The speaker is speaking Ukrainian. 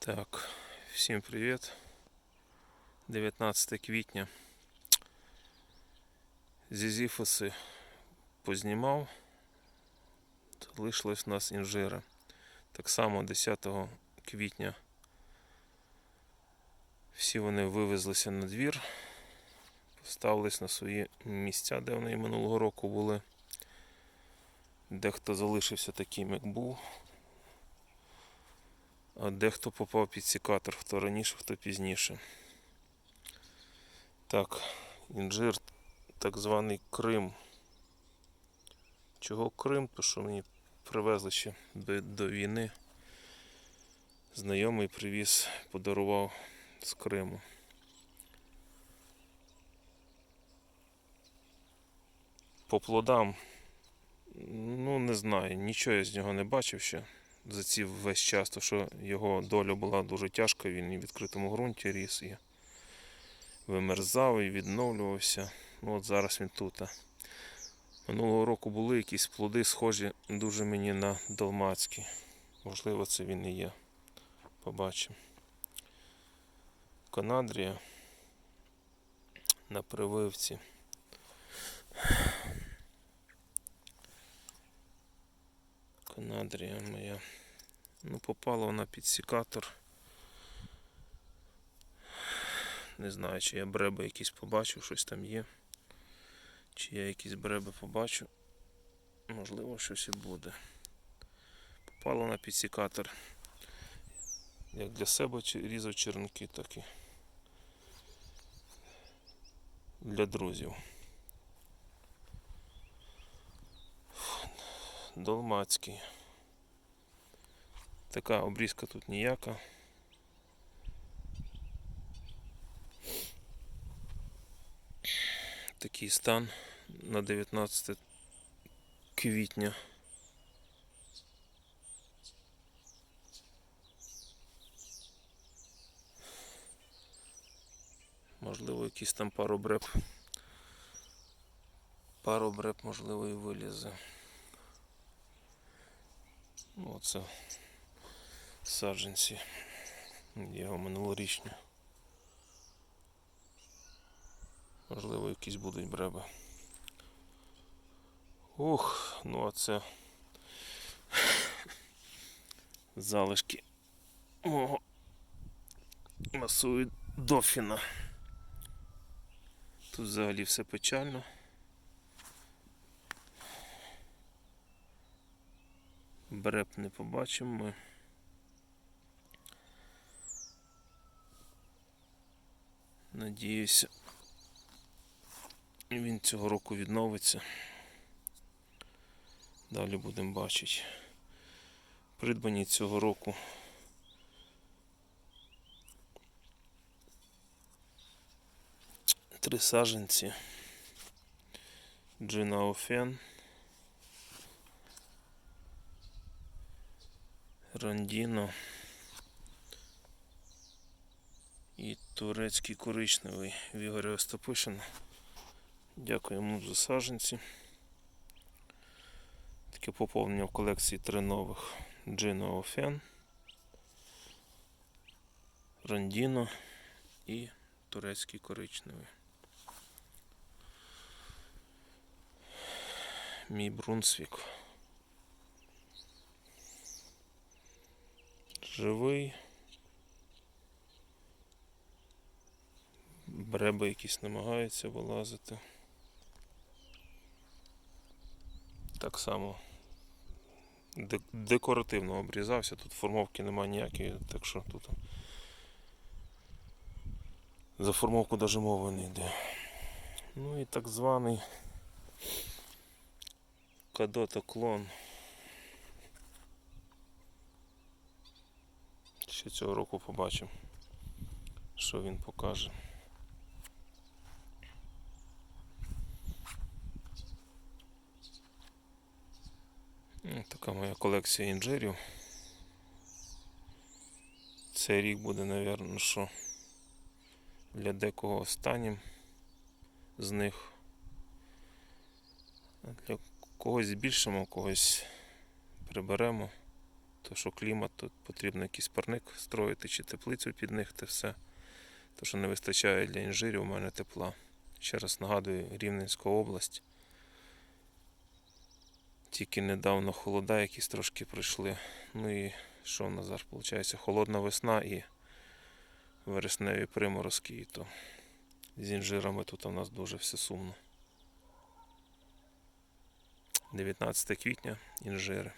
Так, всім привіт. 19 квітня. Зізіфоси познімав. Залишилось в нас інжира. Так само 10 квітня всі вони вивезлися на двір, поставились на свої місця, де вони минулого року були. Дехто залишився таким, як був. Дехто попав під секатор, хто раніше, хто пізніше. Так, інжир, так званий Крим. Чого Крим? То що мені привезли ще до війни. Знайомий привіз, подарував з Криму. По плодам, ну не знаю, нічого я з нього не бачив ще за ці весь час, то що його доля була дуже тяжка, він і в відкритому ґрунті ріс і вимерзав і відновлювався. Ну от зараз він тут. Минулого року були якісь плоди, схожі дуже мені на далмацькі. Можливо, це він і є. Побачимо. Канадрія на прививці. Канадрія моя. Ну, попала вона під секатор. Не знаю, чи я бреби якісь побачив, щось там є. Чи я якісь бреби побачу. Можливо, щось і буде. Попала на підсікатор. Як для себе різав черенки, так і для друзів. Долмацький. Така обрізка тут ніяка. Такий стан на 19 квітня. Можливо, якийсь там. Пару бреб, можливо, і вилізе. Оце саджанці. Його минулорічні. Можливо, якісь будуть бреби. Ух, ну а це залишки мого масової дофіна. Тут взагалі все печально. Бреб не побачимо ми. Надіюся, він цього року відновиться. Далі будемо бачити. Придбані цього року. Три саженці. Джина Офен. Рандіно. І турецький коричневий в Ігоря Остапишина. Дякуємо за саженці. Таке поповнення в колекції три нових Джино Офен, Рандіно і турецький коричневий. Мій Брунсвік. Живий. Бреби якісь намагаються вилазити. Так само декоративно обрізався, тут формовки немає ніякої, так що тут за формовку навіть мови не йде. Ну і так званий Кадота клон. Ще цього року побачимо, що він покаже. Така моя колекція інжирів. Цей рік буде, напевно, що для декого останнім з них. Для когось збільшимо, когось приберемо. то що клімат, тут потрібно якийсь парник строїти чи теплицю під них, те все. То, що не вистачає для інжирів, у мене тепла. Ще раз нагадую, Рівненська область. Тільки недавно холода якісь трошки пройшли. Ну і що в нас зараз виходить? Холодна весна і вересневі приморозки. І то з інжирами тут у нас дуже все сумно. 19 квітня інжири.